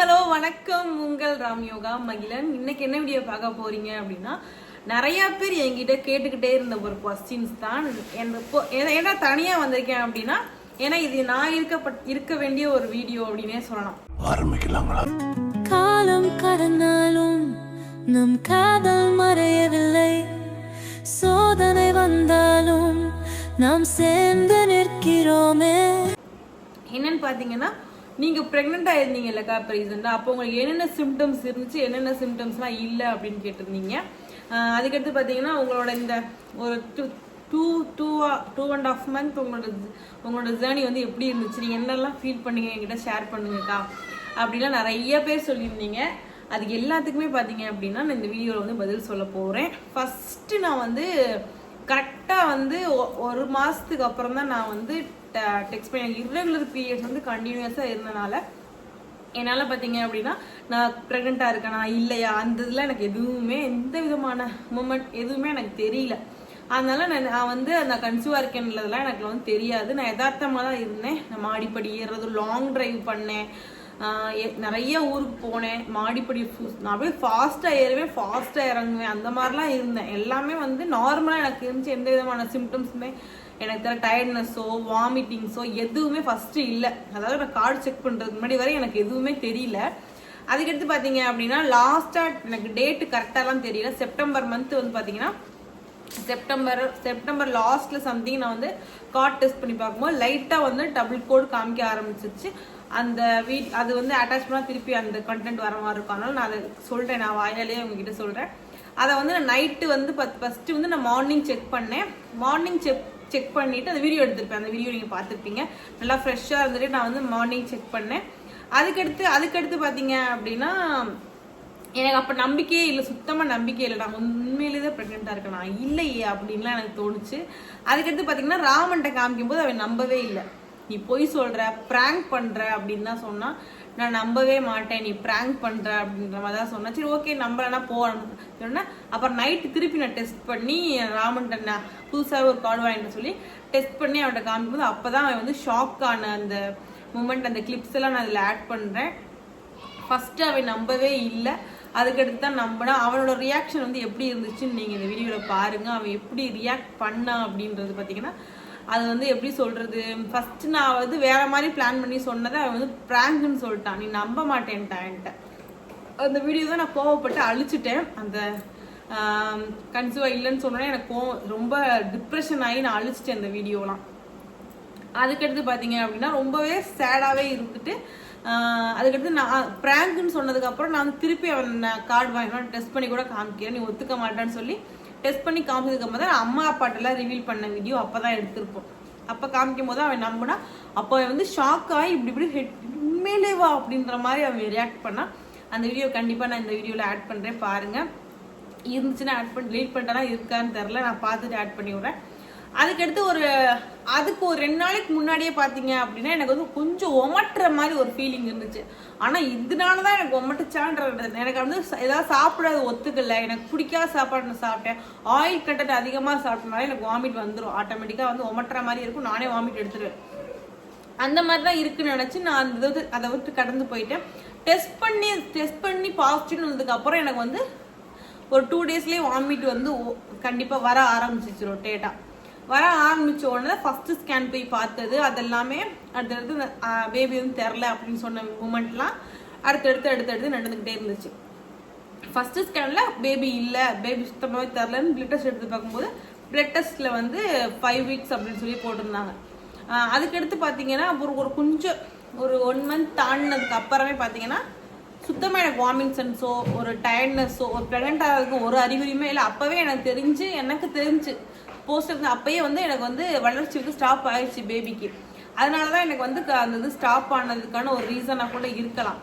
Hello வணக்கம். உங்கள் ராம் யோகா மகிழன். இன்னைக்கு என்ன வீடியோ பார்க்க போறீங்க அப்படின்னா நிறைய பேர் என்கிட்ட கேட்டுக்கிட்டே இருந்த ஒரு கொஸ்டின்ஸ் தான். ஏன்னா- தனியா வந்திருக்கேன் அப்படின்னா ஏன்னா இது நான் இருக்கப்பட் இருக்க வேண்டிய ஒரு வீடியோ அப்படின்னே சொல்லலாம். ஆரம்பிக்கலாங்களா? காலம் கடந்தாலும் நம் காதல் மறையவில்லை. சோதனை வந்தாலும் நாம் சேர்ந்து நிற்கிறோமே. என்னன்னு பார்த்தீங்கன்னா நீங்க ப்ரெக்னெண்ட்டாக இருந்தீங்கல்லக்கா இப்போ ரீசெண்டாக அப்போ உங்களுக்கு என்னென்ன சிம்டம்ஸ் இருந்துச்சு என்னென்ன சிம்டம்ஸ்லாம் இல்லை அப்படின்னு கேட்டிருந்தீங்க. அதுக்கடுத்து பார்த்தீங்கன்னா உங்களோட இந்த ஒரு two two two two and half month உங்களோட உங்களோட ஜேர்னி வந்து எப்படி இருந்துச்சு? நீங்கள் என்னெல்லாம் ஃபீல் பண்ணீங்க? என்கிட்ட ஷேர் பண்ணுங்கக்கா. அப்படிலாம் நிறைய பேர் சொல்லியிருந்தீங்க. அதுக்கு எல்லாத்துக்குமே பார்த்தீங்க அப்படின்னா நான் இந்த வீடியோவில் வந்து பதில் சொல்ல போகிறேன் ஃபஸ்ட்டு நான் வந்து கரெக்டாக வந்து ஒ- ஒரு மாதத்துக்கு அப்புறம் தான் நான் வந்து டெக்ஸ்ட் பண்ணி இரகுலர் பீரியட்ஸ் வந்து கண்டினியூஸாக இருந்தனால என்னால் பார்த்தீங்க அப்படின்னா நான் ப்ரெக்னெண்ட்டாக இருக்கேனா இல்லையா அந்த இதில் எனக்கு எதுவுமே எந்த விதமான மூமெண்ட் எதுவுமே எனக்கு தெரியல. அதனால நான் நான் வந்து அந்த கன்சியூவாக இருக்கேன்றதுலாம் எனக்கு வந்து தெரியாது. நான் யதார்த்தமாக தான் இருந்தேன். நான் மாடிப்படி ஏறுறது லாங் டிரைவ் பண்ணேன். நிறைய ஊருக்கு போனேன். மாடிப்படி நான் அப்படியே ஃபாஸ்ட்டாக ஏறுவேன் ஃபாஸ்ட்டாக இறங்குவேன். அந்த மாதிரிலாம் இருந்தேன். எல்லாமே வந்து நார்மலாக எனக்கு இருந்துச்சு. எந்த விதமான சிம்டம்ஸுமே எனக்கு தர டயர்ட்னஸோ வாமிட்டிங்ஸோ எதுவுமே ஃபஸ்ட்டு இல்லை. அதாவது நான் கார்டு செக் பண்ணுறதுக்கு முன்னாடி வரை எனக்கு எதுவுமே தெரியல. அதுக்கடுத்து பார்த்தீங்க அப்படின்னா லாஸ்ட்டாக எனக்கு டேட்டு கரெக்டாலாம் தெரியல. செப்டம்பர் மந்த் வந்து பார்த்தீங்கன்னா செப்டம்பர் செப்டம்பர் லாஸ்ட்ல சம்திங் நான் வந்து கார்ட் டெஸ்ட் பண்ணி பார்க்கும்போது லைட்டாக வந்து டபுள் கோட் காமிக்க ஆரம்பிச்சிருச்சு. அந்த வீட் அது வந்து அட்டாச் பண்ணால் திருப்பி அந்த கண்டென்ட் வர மாதிரி இருக்கும். அதனால நான் அதை சொல்கிறேன் நான் வாயாலேயே உங்ககிட்ட சொல்கிறேன் அதை வந்து நான் நைட்டு வந்து ஃபஸ்ட்டு வந்து நான் மார்னிங் செக் பண்ணேன். மார்னிங் செக் செக் பண்ணிவிட்டு அந்த வீடியோ எடுத்திருப்பேன். அந்த வீடியோ நீங்கள் பார்த்துருப்பீங்க. நல்லா ஃப்ரெஷ்ஷாக இருந்துட்டு நான் வந்து மார்னிங் செக் பண்ணேன். அதுக்கடுத்து அதுக்கடுத்து பார்த்தீங்க அப்படின்னா எனக்கு அப்போ நம்பிக்கையே இல்லை சுத்தமாக நம்பிக்கையே இல்லை. நான் உண்மையிலே தான் ப்ரெக்னெண்ட்டாக இருக்கேன்? நான் இல்லையே அப்படின்லாம் எனக்கு தோணுச்சு. அதுக்கடுத்து பார்த்தீங்கன்னா ராமன்ட்ட காமிக்கும் போது அவன் நம்பவே இல்லை. நீ பொய் சொல்கிற ப்ராங்க் பண்ணுற அப்படின்னு தான் சொன்னால் நான் நம்பவே மாட்டேன் நீ ப்ராங்க் பண்ணுற அப்படின்ற மாதிரி தான் சொன்னேன் சரி ஓகே நம்பலன்னா போகணும் சொன்னேன் அப்புறம் நைட்டு திருப்பி நான் டெஸ்ட் பண்ணி ராமன்ட்ட நான் புதுசாக ஒரு கார்டு வாங்கிட்டு சொல்லி டெஸ்ட் பண்ணி அவன்கிட்ட காமிக்கும்போது அப்போ தான் அவன் வந்து ஷாக் ஆன அந்த மூமெண்ட் அந்த கிளிப்ஸ் எல்லாம் நான் அதில் ஆட் பண்ணுறேன் ஃபஸ்ட்டு அவன் நம்பவே இல்லை. அதுக்கடுத்து தான் நம்பினா அவனோட ரியாக்ஷன் வந்து எப்படி இருந்துச்சுன்னு நீங்கள் இந்த வீடியோவில் பாருங்க. அவன் எப்படி ரியாக்ட் பண்ணான் அப்படின்றது பார்த்தீங்கன்னா அது வந்து எப்படி சொல்றது? ஃபர்ஸ்ட் நான் வந்து வேற மாதிரி பிளான் பண்ணி சொன்னதை அவன் வந்து ப்ராங்க்னு சொல்லிட்டான். நீ நம்ப மாட்டேன்ட்டான்ட்ட அந்த வீடியோ தான் நான் கோவப்பட்டு அழிச்சிட்டேன். அந்த கன்சியூவா இல்லைன்னு சொன்னோன்னே எனக்கு கோவம் ரொம்ப டிப்ரெஷன் ஆகி நான் அழிச்சிட்டேன் அந்த வீடியோலாம் அதுக்கடுத்து பார்த்தீங்க அப்படின்னா ரொம்பவே சேடாகவே இருந்துட்டு அதுக்கடுத்து நான் ப்ராங்க்னு சொன்னதுக்கப்புறம் நான் திருப்பி அவன் கார்டு வாங்கினா டெஸ்ட் பண்ணி கூட காமிக்கிறேன் நீ ஒத்துக்க மாட்டேன்னு சொல்லி டெஸ்ட் பண்ணி காமிச்சதுக்கப்புறம் தான் அம்மா அப்பாட்டெல்லாம் ரிவீல் பண்ண வீடியோ அப்போ தான் எடுத்திருப்போம். அப்போ காமிக்கும் போது அவன் நம்பினா அப்போ வந்து ஷாக் ஆகி இப்படி இப்படி ஹெட் உண்மையிலேவா அப்படின்ற மாதிரி அவன் ரியாக்ட் பண்ணான் அந்த வீடியோ கண்டிப்பாக நான் இந்த வீடியோவில் ஆட் பண்ணுறேன் பாருங்கள் இருந்துச்சுன்னா ஆட் பண்ணி delete பண்ணிட்டா இருக்கான்னு தெரில நான் பார்த்துட்டு ஆட் பண்ணி விட்றேன் அதுக்கடுத்து ஒரு அதுக்கு ஒரு ரெண்டு நாளைக்கு முன்னாடியே பார்த்தீங்க அப்படின்னா எனக்கு வந்து கொஞ்சம் ஒமட்டுற மாதிரி ஒரு ஃபீலிங் இருந்துச்சு. ஆனால் இதனால தான் எனக்கு ஒமட்டுச்சான்றது எனக்கு வந்து எதாவது ஏதாவது சாப்பிடாத ஒத்துக்கல. எனக்கு பிடிக்காத சாப்பாடு நான் சாப்பிட்டேன். ஆயில் கண்டென்ட் அதிகமாக சாப்பிட்டனால எனக்கு வாமிட் வந்துடும் ஆட்டோமேட்டிக்காக வந்து ஒமட்டுற மாதிரி இருக்கும். நானே வாமிட் எடுத்துருவேன். அந்த மாதிரி தான் இருக்குன்னு நினச்சி நான் அந்த இது அதை விட்டு கடந்து போயிட்டேன். டெஸ்ட் பண்ணி டெஸ்ட் பண்ணி பாசிட்டிவ்னு வந்ததுக்கப்புறம் எனக்கு வந்து ஒரு டூ டேஸ்லேயே வாமிட் வந்து கண்டிப்பாக வர ஆரம்பிச்சிச்சு டேட்டா வர ஆரம்பிச்ச உடனே ஃபர்ஸ்ட் ஸ்கேன் போய் பார்த்தது. அதெல்லாமே அடுத்தடுத்து பேபி வந்து தெரில அப்படின்னு சொன்ன மூமெண்ட்லாம் அடுத்தடுத்து அடுத்தடுத்து நடந்துக்கிட்டே இருந்துச்சு. ஃபர்ஸ்ட் ஸ்கேன்ல பேபி இல்லை பேபி சுத்தமாகவே தெரிலன்னு பிளட் டெஸ்ட் எடுத்து பார்க்கும்போது பிளட் டெஸ்ட்ல வந்து ஃபைவ் வீக்ஸ் அப்படின்னு சொல்லி போட்டிருந்தாங்க. அதுக்கடுத்து பார்த்தீங்கன்னா ஒரு ஒரு கொஞ்சம் ஒரு ஒன் மந்த் தாண்டினதுக்கு அப்புறமே பார்த்தீங்கன்னா சுத்தமாக எனக்கு வாமிங் சென்ஸோ ஒரு டயர்ட்னஸோ ஒரு ப்ரெக்னென்ட் ஆகிறதுக்கு ஒரு அறிகுறியுமே இல்லை. அப்போவே எனக்கு தெரிஞ்சு எனக்கு தெரிஞ்சு போஸ்டர் அப்பயே வந்து எனக்கு வந்து வளர்ச்சி வந்து ஸ்டாப் ஆயிடுச்சு பேபிக்கு அதனால தான் எனக்கு வந்து க- அந்த இது ஸ்டாப் ஆனதுக்கான ஒரு ரீசனாக கூட இருக்கலாம்.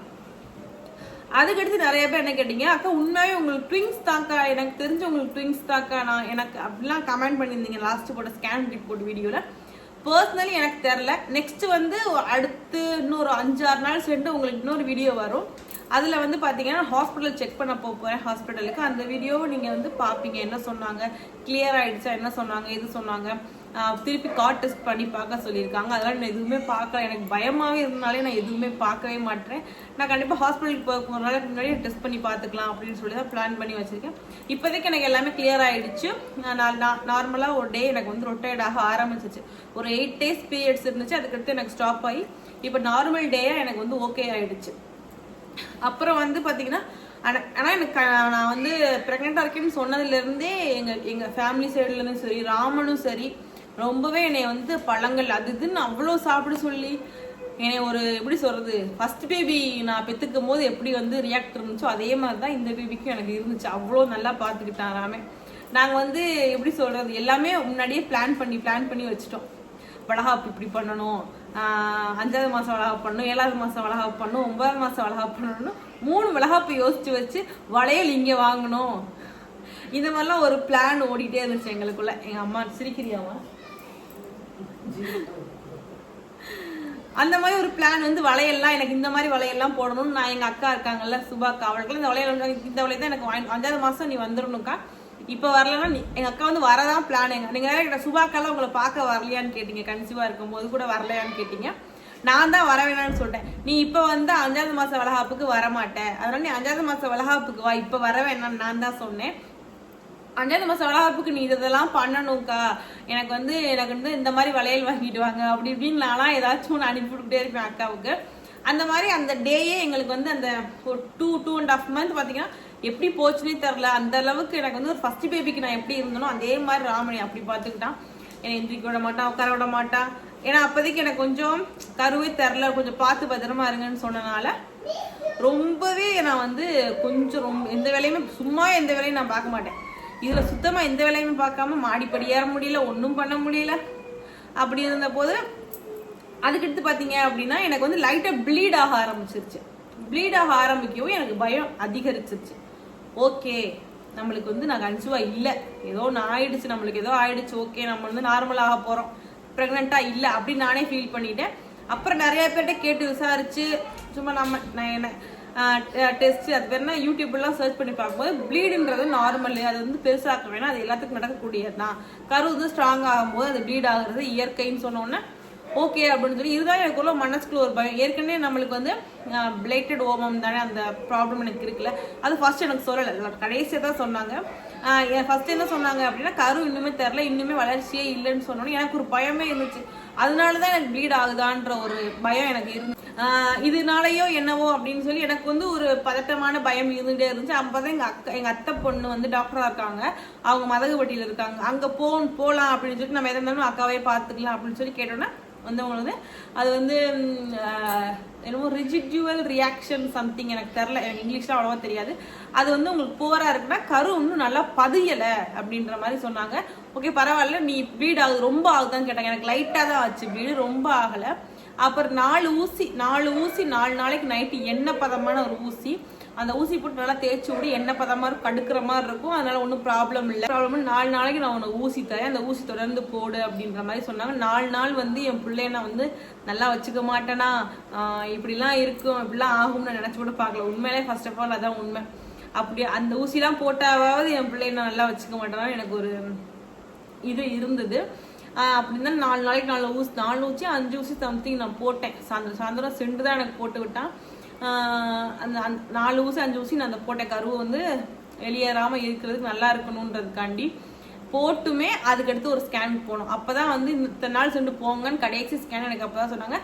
அதுக்கடுத்து நிறைய பேர் என்ன கேட்டீங்க அக்கா உண்மையாகவே உங்களுக்கு ட்விங்ஸ் தாக்கா எனக்கு தெரிஞ்ச உங்களுக்கு ட்விங்ஸ் தாக்கா நான் எனக்கு அப்படிலாம் கமெண்ட் பண்ணியிருந்தீங்க லாஸ்ட் போட்ட ஸ்கேன் ரிப்போர்ட் வீடியோவில் பர்சனலி எனக்கு தெரில நெக்ஸ்ட் வந்து அடுத்து இன்னொரு அஞ்சாறு நாள் சென்று உங்களுக்கு இன்னொரு வீடியோ வரும். அதில் வந்து பார்த்தீங்கன்னா ஹாஸ்பிட்டல் செக் பண்ண போக போகிறேன் ஹாஸ்பிட்டலுக்கு அந்த வீடியோவை நீங்கள் வந்து பார்ப்பீங்க என்ன சொன்னாங்க? கிளியர் ஆகிடுச்சா என்ன சொன்னாங்க? இது சொன்னாங்க? திருப்பி கார்ட் டெஸ்ட் பண்ணி பார்க்க சொல்லியிருக்காங்க. அதெல்லாம் நான் எதுவுமே பார்க்கல எனக்கு பயமாகவே இருந்தாலே நான் எதுவுமே பார்க்கவே மாட்டேன். நான் கண்டிப்பாக ஹாஸ்பிட்டலுக்கு போக ஒரு நாளைக்கு முன்னாடி டெஸ்ட் பண்ணி பார்த்துக்கலாம் அப்படின்னு சொல்லி தான் பிளான் பண்ணி வச்சுருக்கேன். இப்போதைக்கு எனக்கு எல்லாமே கிளியர் ஆகிடுச்சு நான் நார்மலாக ஒரு டே எனக்கு வந்து ரொட்டேட் ஆக ஆரம்பிச்சிச்சு. ஒரு எயிட் டேஸ் பீரியட்ஸ் இருந்துச்சு. அதுக்கடுத்து எனக்கு ஸ்டாப் ஆகி இப்போ நார்மல் டேயாக எனக்கு வந்து ஓகே ஆகிடுச்சு அப்புறம் வந்து பார்த்தீங்கன்னா ஆனால் ஆனா எனக்கு நான் வந்து ப்ரெக்னெண்ட்டாக இருக்கேன்னு சொன்னதுலேருந்தே எங்கள் எங்கள் ஃபேமிலி சைட்லேருந்து சரி ராமனும் சரி ரொம்பவே என்னை வந்து பழங்கள் அது இதுன்னு அவ்வளோ சாப்பிட சொல்லி என்னை ஒரு எப்படி சொல்கிறது ஃபஸ்ட் பேபி நான் பெற்றுக்கும் போது எப்படி வந்து ரியாக்ட் இருந்துச்சோ அதே மாதிரி தான் இந்த பேபிக்கும் எனக்கு இருந்துச்சு. அவ்வளோ நல்லா பார்த்துக்கிட்டான் ராமே. நாங்கள் வந்து எப்படி சொல்கிறது எல்லாமே முன்னாடியே பிளான் பண்ணி பிளான் பண்ணி வச்சுட்டோம். வளகாப்பு இப்படி பண்ணணும் அஞ்சாவது மாதம் வளகாப்பு பண்ணணும் ஏழாவது மாதம் வளகாப்பு பண்ணணும் ஒன்பதாவது மாதம் வளகாப்பு பண்ணணும்னு மூணு வளகாப்பு யோசிச்சு வச்சு வளையல் இங்கே வாங்கணும். இந்த மாதிரிலாம் ஒரு பிளான் ஓடிட்டே இருந்துச்சு எங்களுக்குள்ள. எங்கள் அம்மா சிரிக்கிறியாமா அந்த மாதிரி ஒரு பிளான் வந்து வளையல்லாம் எனக்கு இந்த மாதிரி வளையல்லாம் போடணும்னு நான் எங்க அக்கா இருக்காங்கல்ல சுபாக்கா அவளுக்கு இந்த வளையல் வந்து இந்த வளையல் தான் எனக்கு வாங்கி அஞ்சாவது மாசம் நீ வந்துடணுக்கா இப்போ வரலன்னா நீ எங்க அக்கா வந்து வரதான் பிளான் எங்க நீங்க வேற கிட்ட சுபாக்காலாம் உங்களை பார்க்க வரலையான்னு கேட்டீங்க. கன்சீவா இருக்கும்போது கூட வரலையான்னு கேட்டீங்க. நான் தான் வர வேணாம்னு சொல்லிட்டேன். நீ இப்போ வந்து அஞ்சாவது மாசம் வளகாப்புக்கு வர மாட்டேன் அதனால நீ அஞ்சாவது மாசம் வளகாப்புக்கு வா. இப்போ வர வேணாம்னு நான் தான் சொன்னேன். அஞ்சாவது மாசம் வளகாப்புக்கு நீ இதெல்லாம் பண்ணணும்க்கா. எனக்கு வந்து எனக்கு வந்து இந்த மாதிரி வளையல் வாங்கிட்டு வாங்க அப்படி இப்படின்னு நான்லாம் ஏதாச்சும் ஒன்று அனுப்பி விட்டுக்கிட்டே இருப்பேன் அக்காவுக்கு. அந்த மாதிரி அந்த டேயே எங்களுக்கு வந்து அந்த ஒரு two two and half month பார்த்தீங்கன்னா எப்படி போச்சுன்னே தெரில அந்த அளவுக்கு எனக்கு வந்து ஒரு ஃபர்ஸ்ட் பேபிக்கு நான் எப்படி இருந்தனோ அதே மாதிரி ராமணி அப்படி பார்த்துக்கிட்டான். என்னை எந்திரிக்க விட மாட்டான் உட்கார விட மாட்டான். ஏன்னா அப்போதைக்கு எனக்கு கொஞ்சம் கருவே தெரில கொஞ்சம் பார்த்து பத்திரமா இருங்கன்னு சொன்னனால ரொம்பவே நான் வந்து கொஞ்சம் ரொம்ப எந்த வேலையுமே சும்மா எந்த வேலையும் நான் பார்க்க மாட்டேன். இதில் சுத்தமாக எந்த வேலையுமே பார்க்காம மாடிப்படி ஏற முடியல ஒன்றும் பண்ண முடியல. அப்படி இருந்த போது அதுக்கடுத்து பார்த்தீங்க அப்படின்னா எனக்கு வந்து லைட்டாக ப்ளீட் ஆக ஆரம்பிச்சிருச்சு. ப்ளீட் ஆக ஆரம்பிக்கவும் எனக்கு பயம் அதிகரிச்சிருச்சு. ஓகே நம்மளுக்கு வந்து நான் கன்சீவாக இல்லை. ஏதோ ஒன்று ஆயிடுச்சு நம்மளுக்கு ஏதோ ஆயிடுச்சு ஓகே நம்ம வந்து நார்மலாக போகிறோம் ப்ரெக்னெண்ட்டாக இல்லை அப்படின்னு நானே ஃபீல் பண்ணிட்டேன். அப்புறம் நிறைய பேர்கிட்ட கேட்டு விசாரிச்சு சும்மா நம்ம நான் என்ன டெஸ்ட் அது பேர்னா யூடியூப்லாம் சர்ச் பண்ணி பார்க்கும்போது ப்ளீடுன்றது நார்மல் அது வந்து பெருசாக்க வேணாம் அது எல்லாத்துக்கும் நடக்கக்கூடியது தான் கரு ஸ்ட்ராங் ஆகும்போது அது ப்ளீட் ஆகுறது இயற்கைன்னு சொன்னோன்னே ஓகே அப்படின்னு சொல்லி இதுதான் எனக்குள்ள மனசுக்குள்ள ஒரு பயம். ஏற்கனவே நம்மளுக்கு வந்து பிளேட்டட் ஓமம் தானே அந்த ப்ராப்ளம் எனக்கு இருக்குல்ல? அது ஃபர்ஸ்ட் எனக்கு சொல்லலை. கடைசியாக தான் சொன்னாங்க. ஃபர்ஸ்ட் என்ன சொன்னாங்க அப்படின்னா கரு இன்னுமே தெரில இன்னுமே வளர்ச்சியே இல்லைன்னு சொன்னோன்னே எனக்கு ஒரு பயமே இருந்துச்சு. அதனால தான் எனக்கு ப்ளீட் ஆகுதான்ற ஒரு பயம் எனக்கு இருந்து இதனாலயோ என்னவோ அப்படின்னு சொல்லி எனக்கு வந்து ஒரு பதட்டமான பயம் இருந்துட்டே இருந்துச்சு. அப்போதான் எங்கள் அக்கா எங்கள் அத்தை பொண்ணு வந்து டாக்டராக இருக்காங்க. அவங்க மதகுபட்டியில் இருக்காங்க. அங்கே போ போகலாம் அப்படின்னு சொல்லிட்டு நம்ம எதை இருந்தாலும் அக்காவே பார்த்துக்கலாம் அப்படின்னு சொல்லி கேட்டோன்னா வந்தவங்களுக்கு அது வந்து என்னமோ ரிஜிடியூவல் ரியாக்ஷன் சம்திங் எனக்கு தெரில எனக்கு இங்கிலீஷ்லாம் அவ்வளோவா தெரியாது. அது வந்து உங்களுக்கு புவராக இருக்குன்னா கரு இன்னும் நல்லா பதியலை அப்படின்ற மாதிரி சொன்னாங்க. ஓகே பரவாயில்ல. நீ ப்ளீட் ஆகுது ரொம்ப ஆகுதான்னு கேட்டாங்க. எனக்கு லைட்டாக தான் ஆச்சு. ப்ளீடு ரொம்ப ஆகலை. அப்புறம் நாலு ஊசி நாலு ஊசி நாலு நாளைக்கு நைட்டு எண்ணெய் பதமான ஒரு ஊசி. அந்த ஊசி போட்டு நல்லா தேய்ச்சி விட்டு எண்ணெய் பதமா இருக்கும் கடுக்கிற மாதிரி இருக்கும். அதனால ஒன்றும் ப்ராப்ளம் இல்லை. ப்ராப்ளம் நாலு நாளைக்கு நான் உனக்கு ஊசி தரேன். அந்த ஊசி தொடர்ந்து போடு அப்படின்ற மாதிரி சொன்னாங்க. நாலு நாள் வந்து என் பிள்ளைய நான் வந்து நல்லா வச்சுக்க மாட்டேனா? இப்படிலாம் இருக்கும். இப்படிலாம் ஆகும்னு நான் நினச்சி கூட பார்க்கல. உண்மையிலே ஃபர்ஸ்ட் ஆஃப் ஆல் அதான் உண்மை. அப்படி அந்த ஊசிலாம் போட்டாவது என் பிள்ளைய நான் நல்லா வச்சுக்க மாட்டேனா? எனக்கு ஒரு இது இருந்தது. அப்படின்னா நாலு நாளைக்கு நாலு ஊசி நாலு ஊசி அஞ்சு ஊசி சம்திங் நான் போட்டேன். சாயந்தரம் சாயந்தரம் சென்று தான் எனக்கு போட்டு விட்டான். அந்த அந் நாலு ஊசி அஞ்சு ஊசி நான் அந்த போட்ட கருவு வந்து வெளியேறாமல் இருக்கிறதுக்கு நல்லா இருக்கணுன்றதுக்காண்டி போட்டுமே அதுக்கடுத்து ஒரு ஸ்கேன் அப்போ தான் வந்து இத்தனை நாள் சென்று போங்கன்னு கடைசி ஸ்கேன் எனக்கு அப்போ தான் சொன்னாங்க.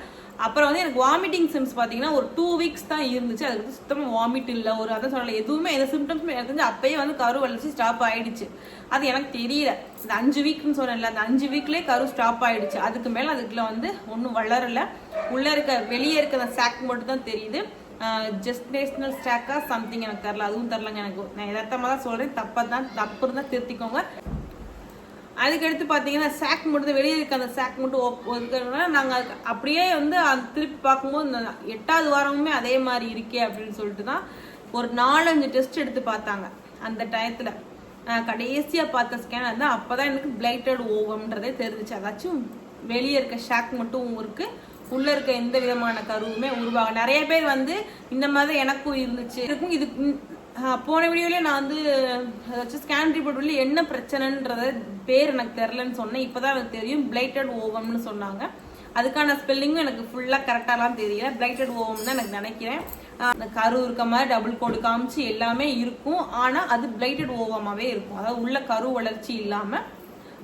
அப்புறம் வந்து எனக்கு வாமிட்டிங் சிம்ஸ் பார்த்தீங்கன்னா ஒரு டூ வீக்ஸ் தான் இருந்துச்சு. அதுக்கு சுத்தமாக வாமிட் இல்லை. ஒரு அதான் சொல்லலை. எதுவுமே எந்த சிம்டம்ஸுமே எனக்கு தெரிஞ்சு அப்பயே வந்து கரு வளர்ச்சி ஸ்டாப் ஆயிடுச்சு. அது எனக்கு தெரியல. இந்த அஞ்சு வீக்னு சொன்னேன்ல அந்த அஞ்சு வீக்லேயே கரு ஸ்டாப் ஆயிடுச்சு. அதுக்கு மேலே அதுக்குள்ள வந்து ஒன்றும் வளரலை. உள்ளே இருக்க வெளியே இருக்க அந்த சாக் மட்டும் தான் தெரியுது. ஜெஸ்டேஷனல் ஸ்டாக்கா சம்திங் எனக்கு தெரில அதுவும் தெரிலங்க எனக்கு. நான் எதார்த்தமாக தான் சொல்கிறேன் தப்பாக தான் தப்பு இருந்தால் திருத்திக்கோங்க. அதுக்கடுத்து பார்த்தீங்கன்னா சாக் மட்டும் வெளியே இருக்க அந்த சாக் மட்டும் ஒதுக்கிறதுனால நாங்கள் அப்படியே வந்து அந்த திருப்பி பார்க்கும்போது இந்த எட்டாவது வாரமுமே அதே மாதிரி இருக்கே அப்படின்னு சொல்லிட்டு தான் ஒரு நாலஞ்சு டெஸ்ட் எடுத்து பார்த்தாங்க அந்த டயத்தில். கடைசியாக பார்த்த ஸ்கேன் வந்து அப்போ தான் எனக்கு பிளைட்டட் ஓவம்ன்றதே தெரிஞ்சிச்சு. அதாச்சும் வெளியே இருக்க ஷாக் மட்டும் இருக்குது உள்ள இருக்க எந்த விதமான கருவுமே உருவாகும் நிறைய பேர் வந்து இந்த மாதிரி எனக்கும் இருந்துச்சு. இருக்கும் இது போன வீடியோலேயே நான் வந்து ஏதாச்சும் ஸ்கேன் ரிப்போர்ட் உள்ள என்ன பிரச்சனைன்றத பேர் எனக்கு தெரிலன்னு சொன்னேன். இப்போதான் எனக்கு தெரியும். பிளைட்டட் ஓவம்னு சொன்னாங்க. அதுக்கான ஸ்பெல்லிங்கும் எனக்கு ஃபுல்லாக கரெக்டாலாம் தெரியல. பிளைட்டட் ஓவம் தான் எனக்கு நினைக்கிறேன். அந்த கரு இருக்க மாதிரி டபுள் கோடு காமிச்சு எல்லாமே இருக்கும். ஆனால் அது பிளைட்டட் ஓவமாகவே இருக்கும். அதாவது உள்ள கரு வளர்ச்சி இல்லாமல்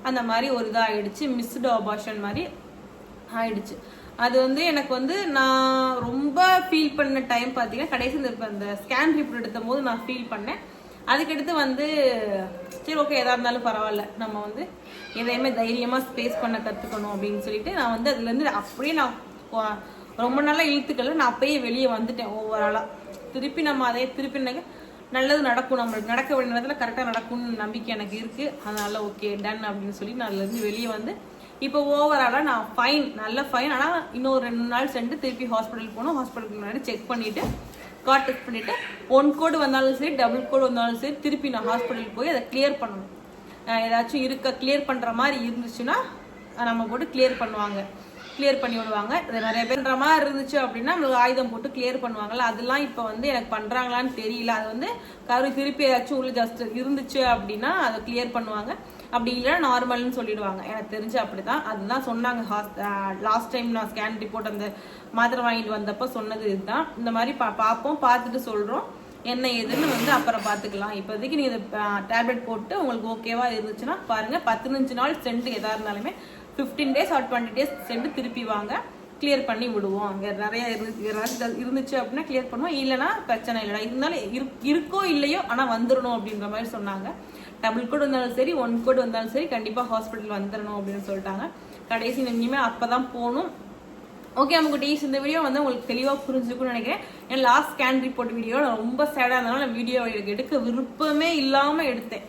அந்த மாதிரி ஒரு இதாக ஆயிடுச்சு மிஸ்டு அபார்ஷன் மாதிரி ஆயிடுச்சு. அது வந்து எனக்கு வந்து நான் ரொம்ப ஃபீல் பண்ண டைம் பார்த்தீங்கன்னா கடைசியில் இந்த அந்த ஸ்கேன் ரிப்போர்ட் எடுத்தும் போது நான் ஃபீல் பண்ணேன். அதுக்கடுத்து வந்து சரி ஓகே எதாக இருந்தாலும் பரவாயில்ல. நம்ம வந்து எதையுமே தைரியமாக ஸ்பேஸ் பண்ண கற்றுக்கணும் அப்படின்னு சொல்லிட்டு நான் வந்து அதுலேருந்து அப்படியே நான் ரொம்ப நாளாக இழுத்துக்கல. நான் அப்பயே வெளியே வந்துட்டேன் ஓவராலாக திருப்பி நம்ம அதே திருப்பி நல்லது நடக்கும். நம்மளுக்கு நடக்க வேண்டிய நேரத்தில் கரெக்டாக நடக்கும்னு நம்பிக்கை எனக்கு இருக்குது அதனால ஓகே டன் அப்படின்னு சொல்லி நான் அதுலேருந்து வெளியே வந்து இப்போ ஓவராலாக நான் ஃபைன் நல்ல ஃபைன் ஆனால் இன்னொரு ரெண்டு நாள் சென்று திருப்பி ஹாஸ்பிட்டல் போகணும். ஹாஸ்பிட்டலுக்கு முன்னாடி செக் பண்ணிட்டு கார்ட் டெஸ்ட் பண்ணிவிட்டு ஒன் கோடு வந்தாலும் சரி டபுள் கோடு வந்தாலும் சரி திருப்பி நான் ஹாஸ்பிட்டலுக்கு போய் அதை கிளியர் பண்ணணும். ஏதாச்சும் இருக்க கிளியர் பண்ணுற மாதிரி இருந்துச்சுன்னா நம்ம போட்டு கிளியர் பண்ணுவாங்க. கிளியர் பண்ணி விடுவாங்க. இது நிறைய பேர்ன்ற மாதிரி இருந்துச்சு அப்படின்னா நம்மளுக்கு ஆயுதம் போட்டு கிளியர் பண்ணுவாங்கல்ல அதெல்லாம் இப்போ வந்து எனக்கு பண்ணுறாங்களான்னு தெரியல. அது வந்து கரு திருப்பி ஏதாச்சும் உள்ள ஜஸ்ட் இருந்துச்சு அப்படின்னா அதை கிளியர் பண்ணுவாங்க. அப்படி இல்லைன்னா நார்மல்னு சொல்லிடுவாங்க. எனக்கு தெரிஞ்சு அப்படிதான். அதுதான் சொன்னாங்க. லாஸ்ட் டைம் நான் ஸ்கேன் ரிப்போர்ட் அந்த மாத்திரை வாங்கிட்டு வந்தப்போ சொன்னது இதுதான். இந்த மாதிரி பா பார்ப்போம் பார்த்துட்டு சொல்றோம். என்ன ஏதுன்னு வந்து அப்புறம் பார்த்துக்கலாம். இப்போதைக்கு நீங்க டேப்லெட் போட்டு உங்களுக்கு ஓகேவா இருந்துச்சுன்னா பாருங்க. பதினஞ்சு நாள் சென்ட் எதா இருந்தாலுமே fifteen days or twenty days send திருப்பி வாங்க. கிளியர் பண்ணி விடுவோம். அங்கே நிறைய இருந்து இருந்துச்சு அப்படின்னா கிளியர் பண்ணுவோம். இல்லைன்னா பிரச்சனை இல்லைடா. இருந்தாலும் இருக்கோ இல்லையோ ஆனால் வந்துடணும் அப்படின்ற மாதிரி சொன்னாங்க. டபுள் கோட் வந்தாலும் சரி ஒன் கோட் வந்தாலும் சரி கண்டிப்பாக ஹாஸ்பிட்டல் வந்துடணும் அப்படின்னு சொல்லிட்டாங்க. கடைசி இனிமேல் அப்போ தான் போகணும். ஓகே நமக்கு டீஸ் இந்த வீடியோ வந்து உங்களுக்கு தெளிவாக புரிஞ்சுக்கும்னு நினைக்கிறேன். என் லாஸ்ட் ஸ்கேன் ரிப்போர்ட் வீடியோ நான் ரொம்ப சேடாக இருந்தாலும் நான் வீடியோ எடுக்க விருப்பமே இல்லாமல் எடுத்தேன்.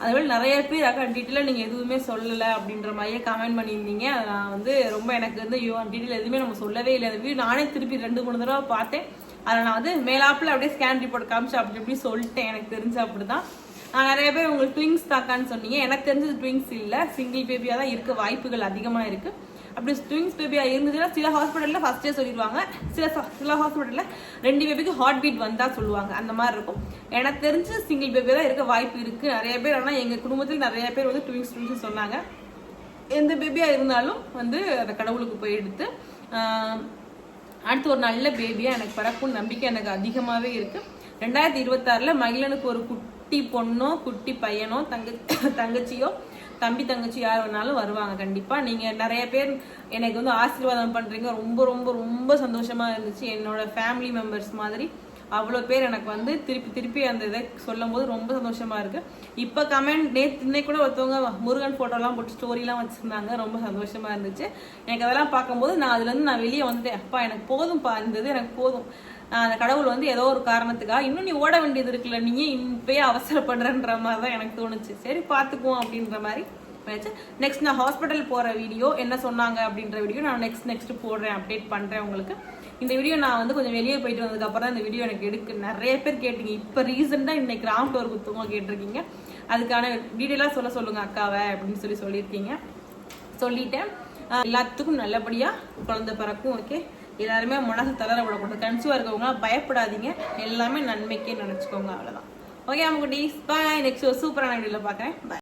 அதுபோல நிறைய பேர் அக்கா டீட்டெயிலாக நீங்கள் எதுவுமே சொல்லலை அப்படின்ற மாதிரியே கமெண்ட் பண்ணியிருந்தீங்க. அதை நான் வந்து ரொம்ப எனக்கு வந்து ஐயோ டீட்டெயில் எதுவுமே நம்ம சொல்லவே இல்லை. அந்த வீடியோ நானே திருப்பி ரெண்டு மூணு தடவை பார்த்தேன். அதில் நான் வந்து மேலாப்பில் அப்படியே ஸ்கேன் ரிப்போர்ட் காமிச்சு அப்படி இப்படி சொல்லிட்டேன். எனக்கு தெரிஞ்ச அப்படி தான் நிறைய பேர் உங்களுக்கு ட்விங்ஸ் தாக்கான்னு சொன்னீங்க. எனக்கு தெரிஞ்சது ட்விங்ஸ் இல்லை. சிங்கிள் பேபியாக தான் இருக்க வாய்ப்புகள் அதிகமாக இருக்கு. அப்படி ட்விங்ஸ் பேபியாக இருந்ததுன்னா சில ஹாஸ்பிட்டலில் ஃபர்ஸ்டே சொல்லிடுவாங்க. சில சில ஹாஸ்பிட்டலில் ரெண்டு பேபிக்கு ஹார்ட் பீட் வந்தால் சொல்லுவாங்க. அந்த மாதிரி இருக்கும். எனக்கு தெரிஞ்சு சிங்கிள் பேபி தான் இருக்க வாய்ப்பு இருக்குது நிறைய பேர் ஆனால் எங்கள் குடும்பத்தில் நிறைய பேர் வந்து ட்விங்ஸ் ட்விங்ஸ் சொன்னாங்க. எந்த பேபியாக இருந்தாலும் வந்து அந்த கடவுளுக்கு போய் எடுத்து அடுத்து ஒரு நல்ல பேபியாக எனக்கு பிறக்கும் நம்பிக்கை எனக்கு அதிகமாகவே இருக்குது ரெண்டாயிரத்தி இருபத்தாறுல மகிழனுக்கு ஒரு குட்டி பொண்ணோ குட்டி பையனோ தங்க தங்கச்சியோ தம்பி தங்கச்சி யார் வேணாலும் வருவாங்க கண்டிப்பாக நீங்கள் நிறைய பேர் எனக்கு வந்து ஆசீர்வாதம் பண்ணுறீங்க ரொம்ப ரொம்ப ரொம்ப சந்தோஷமாக இருந்துச்சு. என்னோட ஃபேமிலி மெம்பர்ஸ் மாதிரி அவ்வளோ பேர் எனக்கு வந்து திருப்பி திருப்பி அந்த இதை சொல்லும் போது ரொம்ப சந்தோஷமாக இருக்குது இப்போ கமெண்ட் நேற்று இன்னைக்கு கூட ஒருத்தவங்க முருகன் ஃபோட்டோலாம் போட்டு ஸ்டோரிலாம் வச்சுருந்தாங்க. ரொம்ப சந்தோஷமாக இருந்துச்சு. எனக்கு அதெல்லாம் பார்க்கும்போது நான் அதுலேருந்து நான் வெளியே வந்துட்டேன். அப்பா எனக்கு போதும்ப்பா. இருந்தது எனக்கு போதும். அந்த கடவுள் வந்து ஏதோ ஒரு காரணத்துக்காக இன்னும் நீ ஓட வேண்டியது இருக்குல்ல நீயே இப்பயே அவசரப்படுறன்ற மாதிரி தான் எனக்கு தோணுச்சு. சரி பார்த்துக்குவோம் அப்படின்ற மாதிரி நெக்ஸ்ட் நான் ஹாஸ்பிட்டல் போகிற வீடியோ என்ன சொன்னாங்க அப்படின்ற வீடியோ நான் நெக்ஸ்ட் நெக்ஸ்ட் போடுறேன் அப்டேட் பண்ணுறேன் உங்களுக்கு. இந்த வீடியோ நான் வந்து கொஞ்சம் வெளியே போயிட்டு வந்ததுக்கப்புறம் தான் இந்த வீடியோ எனக்கு எடுக்கு. நிறைய பேர் கேட்டீங்க. இப்போ ரீசெண்டாக இன்னைக்கு கிராம் டோர் குத்துவங்க கேட்டிருக்கீங்க. அதுக்கான டீட்டெயிலாக சொல்ல சொல்லுங்கள் அக்காவை அப்படின்னு சொல்லி சொல்லியிருக்கீங்க. சொல்லிட்டேன். எல்லாத்துக்கும் நல்லபடியாக குழந்தை பிறக்கும் ஓகே எல்லாருமே மனசு தளர விடக்கூடாது கன்சியூவாக இருக்கவங்க பயப்படாதீங்க. எல்லாமே நன்மைக்கே நினச்சிக்கோங்க அவ்வளோதான் ஓகே அவங்க டீஸ் பாய் நெக்ஸ்ட் ஒரு சூப்பரான வீடியோவில் பார்க்குறேன் பாய்